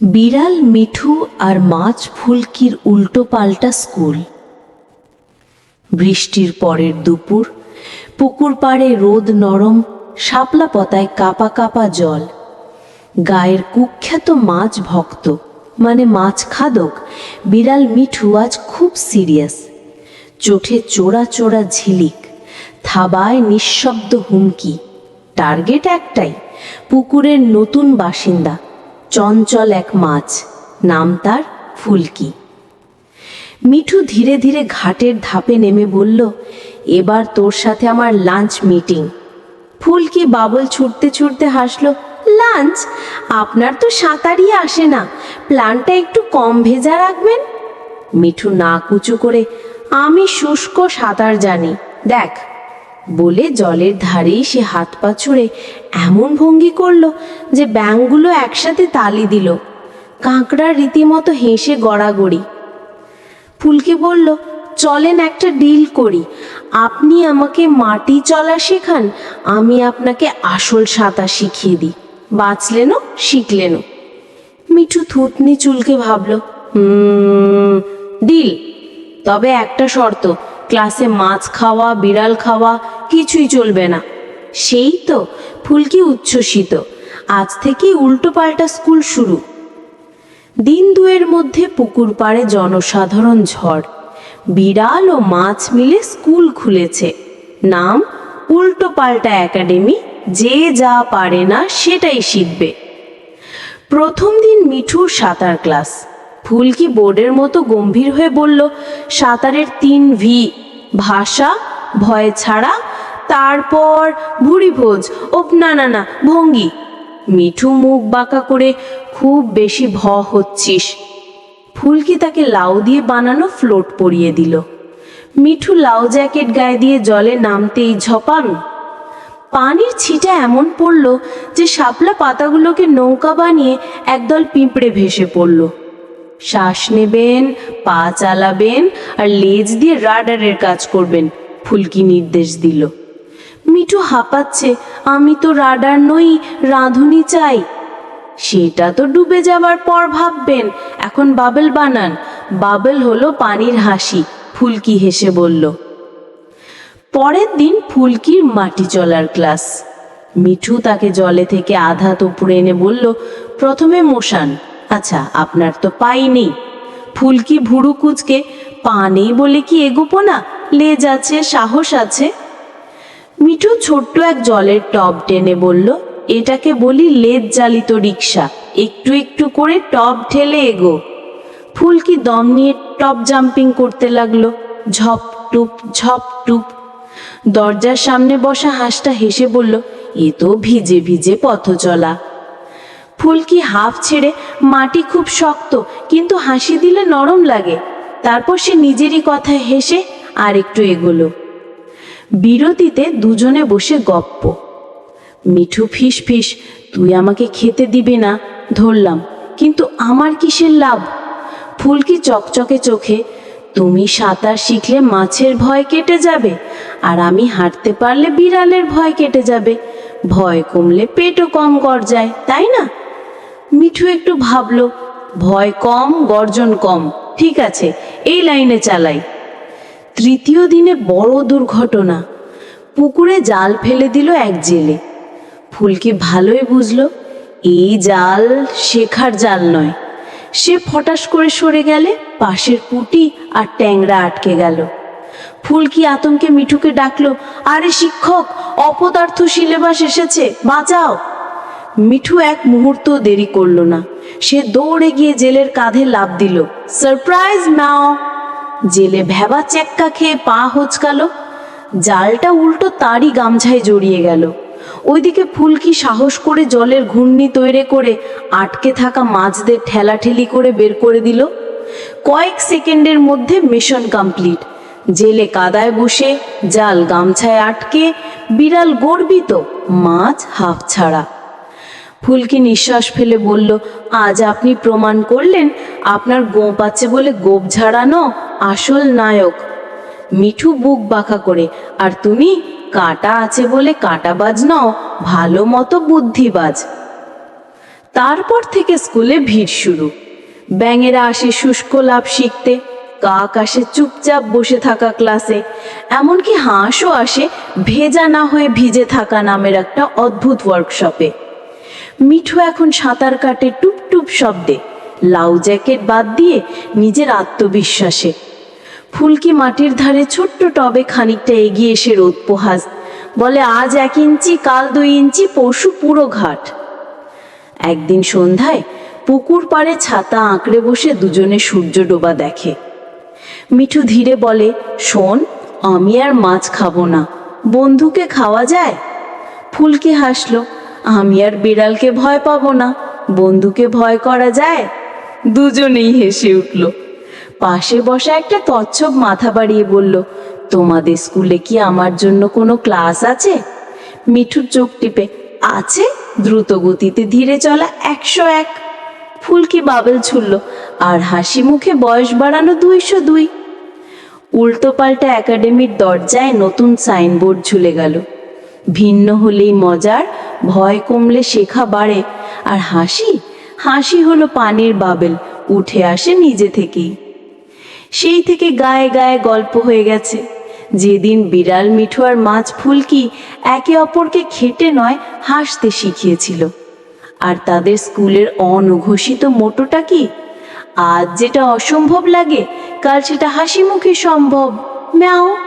বিড়াল, মিঠু আর মাছ ফুলকির উল্টো পাল্টা স্কুল। বৃষ্টির পরের দুপুর, পুকুর পাড়ে রোদ নরম, শাপলা পতায় কাপা কাপা জল। গায়ের কুখ্যাত মাছ ভক্ত মানে মাছ খাদক, বিড়াল, মিঠু আজ খুব সিরিয়াস। চোখে চোরা চোরা ঝিলিক, থাবায় নিঃশব্দ হুমকি। টার্গেট একটাই, পুকুরের নতুন বাসিন্দা। চঞ্চল এক মাছ, নাম তার ফুলকি। মিঠু ধীরে ধীরে ঘাটের ধাপে নেমে বলল, এবার তোর সাথে আমার লাঞ্চ মিটিং। ফুলকি বাবল ছুটতে ছুটতে হাসলো, লাঞ্চ? আপনার তো সাঁতারই আসে না প্লানটা একটু কম ভেজা রাখবেন? মিঠু না কুচু করে, আমি শুষ্ক সাঁতার জানি, দেখ। বলে জলের ধারেই সে হাত পা ছুঁড়ে এমন ভঙ্গি করল যে ব্যাঙগুলো একসাথে তালি দিল। কাঁকড়ার রীতিমতো হেসে গড়াগড়ি। ফুলকে বলল, চলেন একটা ডিল করি। আপনি আমাকে মাটি চলা শেখান, আমি আপনাকে আসল সাঁতার শিখিয়ে দিই। বাঁচলেনও শিখলেনও মিঠু থুতনি চুলকে ভাবল ডিল। তবে একটা শর্ত, ক্লাসে মাছ খাওয়া, বিড়াল খাওয়া কিছুই চলবে না। সেই তো ফুলকি উচ্ছ্বসিত। আজ থেকে উল্টো পাল্টা স্কুল শুরু। দিন দুয়ের মধ্যে পুকুর পাড়ে জনসাধারণ ঝড়। বিড়াল ও মাছ মিলে স্কুল খুলেছে। নাম উল্টো পাল্টা একাডেমি, যে যা পারে না সেটাই শিখবে। প্রথম দিন মিঠুর সাঁতার ক্লাস। ফুলকি বোর্ডের মতো গম্ভীর হয়ে বলল, সাঁতারের তিন ভি, ভাষা, ভয় ছাড়া তারপর ভুড়ি ভোজ ও না না না, ভঙ্গি। মিঠু মুখ বাঁকা করে খুব বেশি ভ হচ্ছিস। ফুলকি তাকে লাউ দিয়ে বানানো ফ্লোট পরিয়ে দিল। মিঠু লাউ জ্যাকেট গায়ে দিয়ে জলে নামতেই ঝপাং পানির ছিটা এমন পড়ল যে শাপলা পাতাগুলোকে নৌকা বানিয়ে একদল পিঁপড়ে ভেসে পড়ল। শ্বাস নেবেন, পা চালাবেন আর লেজ দিয়ে রাডারের কাজ করবেন, ফুলকি নির্দেশ দিল। মিঠু হাঁপাচ্ছে, আমি তো রাডার নই, রাঁধুনি চাই। সেটা তো ডুবে যাবার পর ভাববেন, এখন বাবেল বানান। বাবেল হলো পানির হাসি, ফুলকি হেসে বলল। পরের দিন ফুলকির মাটি চলার ক্লাস। মিঠু তাকে জলে থেকে আধা উপরে এনে বলল, প্রথমে মশান আচ্ছা আপনার তো পাই নেই। ফুলকি ভুরু কুচকে, পা নেই বলে কি এগোপো না? লেজ আছে, সাহস আছে? মিঠু ছোট্ট এক জলের টব টেনে বলল, এটাকে বলি লেজ জালিত রিক্সা একটু একটু করে টব ঠেলে এগো। ফুলকি দম নিয়ে টপ জাম্পিং করতে লাগল। ঝপ টুপ ঝপ টুপ। দরজার সামনে বসা হাঁসটা হেসে বলল, এ তো ভিজে ভিজে পথ চলা ফুলকি হাফ ছেড়ে, মাটি খুব শক্ত, কিন্তু হাসি দিলে নরম লাগে। তারপর সে নিজেরই কথায় হেসে আর একটু এগোলো। বিরতিতে দুজনে বসে গপ্প। মিঠু ফিস ফিস, তুই আমাকে খেতে দিবি না, ধরলাম। কিন্তু আমার কিসের লাভ? ফুলকি চকচকে চোখে, তুমি সাঁতার শিখলে মাছের ভয় কেটে যাবে, আর আমি হাঁটতে পারলে বিড়ালের ভয় কেটে যাবে। ভয় কমলে পেটও কম গর্জায়, তাই না? মিঠু একটু ভাবলো, ভয় কম, গর্জন কম। ঠিক আছে, এই লাইনে চালাই। তৃতীয় দিনে বড় দুর্ঘটনা। পুকুরে জাল ফেলে দিল এক জেলে। ফুলকি ভালোই বুঝলো, এই জাল শেখার জাল নয়। সে ফটাস করে সরে গেলে পাশের পুটি আর ট্যাংরা আটকে গেল। ফুলকি আতঙ্কে মিঠুকে ডাকলো, আরে শিক্ষক, অপদার্থ সিলেবাস এসেছে, বাঁচাও! মিঠু এক মুহূর্ত দেরি করল না। সে দৌড়ে গিয়ে জেলের কাঁধে লাভ দিল, সারপ্রাইজ, ম্যাও! জেলে ভেবা চেক্কা খেয়ে পা হোচকালো। জালটা উল্টো তারই গামছায় জড়িয়ে গেল। ওইদিকে ফুলকি সাহস করে জলের ঘূর্ণি তৈরি করে আটকে থাকা মাছদের ঠেলাঠেলি করে বের করে দিল। কয়েক সেকেন্ডের মধ্যে মিশন কমপ্লিট। জেলে কাদায় বসে জাল গামছায় আটকে বিড়াল গর্বিত, মাছ হাফ ছাড়া। ফুলকি নিঃশ্বাস ফেলে বলল, আজ আপনি প্রমাণ করলেন, আপনার গোপ আছে বলে গোপ ঝাড়ানো আসল নায়ক। মিঠু বুক বাঁকা করে, আর তুমি? কাটা আছে বলে কাটাবাজ নও, ভালো মতো বুদ্ধিবাজ তারপর থেকে স্কুলে ভিড় শুরু। ব্যাঙেরা আসে শুষ্ক লাভ শিখতে, কাক আসে চুপচাপ বসে থাকা ক্লাসে। এমনকি হাঁসও আসে, ভেজা না হয়ে ভিজে থাকা নামের একটা অদ্ভুত ওয়ার্কশপে মিঠু এখন সাঁতার কাটে টুপ টুপ শব্দে। লাউ জ্যাকেট বাদ দিয়ে নিজের আত্মবিশ্বাসে। ফুলকি মাটির ধারে ছোট্ট টবে খানিকটা এগিয়ে এসে রোদ পোহাস। বলে, আজ এক ইঞ্চি, কাল দুই ইঞ্চি, পরশু পুরো ঘাট। একদিন সন্ধ্যায় পুকুর পাড়ে ছাতা আঁকড়ে বসে দুজনে সূর্য ডোবা দেখে। মিঠু ধীরে বলে, শোন, আমি আর মাছ খাব না। বন্ধুকে খাওয়া যায়? ফুলকি হাসলো, আমি আর বিড়ালকে ভয় পাবো না। বন্ধুকে ভয় করা যায়? দুজনেই হেসে উঠল। পাশে বসা একটা তচ্ছব মাথা বাড়িয়ে বলল, তোমাদের স্কুলে কি আমার জন্য কোনো ক্লাস আছে? মিঠুর চোখ টিপে, আছে দ্রুত গতিতে ধীরে চলা একশো এক। ফুলকি বাবেল ছুড়ল, আর হাসি মুখে বয়স বাড়ানো দুইশো দুই। উল্টো পাল্টা একাডেমির দরজায় নতুন সাইনবোর্ড ঝুলে গেল। ভিন্ন হলেই মজার, ভয় কমলে শেখা বাড়ে, আর হাসি হাসি হলো পানির বাবেল, উঠে আসে নিজে থেকেই। সেই থেকে গায়ে গায়ে গল্প হয়ে গেছে। যেদিন বিড়াল মিঠু আর মাছ ফুলকি একে অপরকে খেটে নয়, হাসতে শিখিয়েছিল। আর তাদের স্কুলের অনঘোষিত মোটোটা কি? আজ যেটা অসম্ভব লাগে, কাল সেটা হাসি মুখে সম্ভব। ম্যাও।